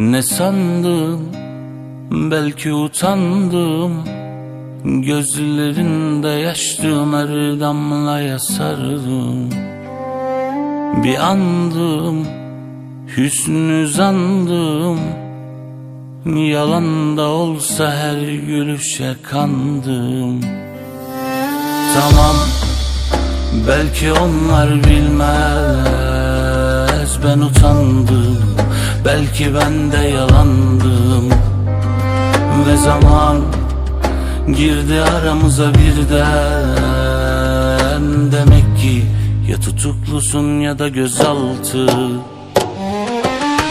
Ne sandım belki utandım. Gözlerinde yaştım her damlaya sardım Bir andım hüsnü zandım. Yalan da olsa her gülüşe kandım. Tamam belki onlar bilmez. Ben utandım belki ben de yalandım Ve zaman girdi aramıza birden Demek ki ya tutuklusun ya da gözaltı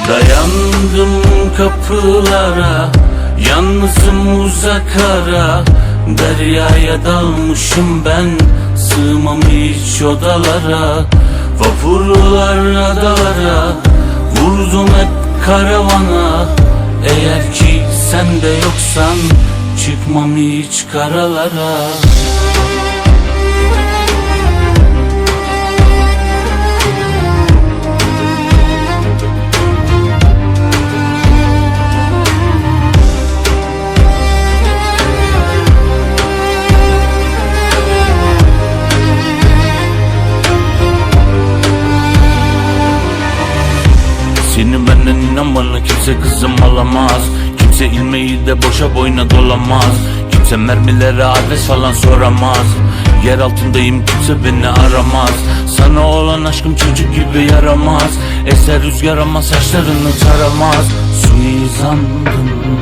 Dayandım kapılara Yalnızım uzak ara Deryaya dalmışım ben Sığmam hiç odalara Vapurlar adalara Vurdum hep karavana. Eğer ki sen de yoksan Çıkmam hiç karalara Seni benden inan kimse kızım alamaz. Kimse ilmeği de boşa boyuna dolamaz. Kimse mermilere adres falan soramaz. Yer altındayım kimse beni aramaz. Sana olan aşkım çocuk gibi yaramaz. Eser rüzgar ama saçlarını taramaz. Suizandım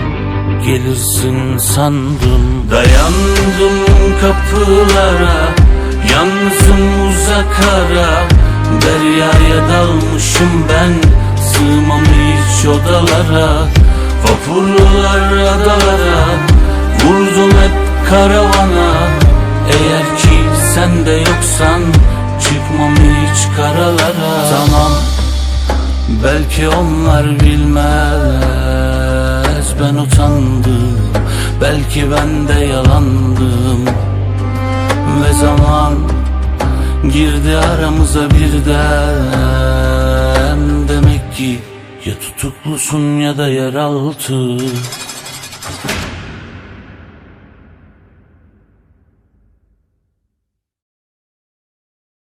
gelirsin sandım Dayandım kapılara Yalnızım uzak ara Deryaya dalmışım ben odalara Vapurlar adalara Vurdum hep karavana. Eğer ki sen de yoksan Çıkmam hiç karalara. Tamam Belki onlar bilmez. Ben utandım Belki ben de yalandım. Ve zaman Girdi aramıza birden. Demek ki ya tutuklusun ya da yeraltı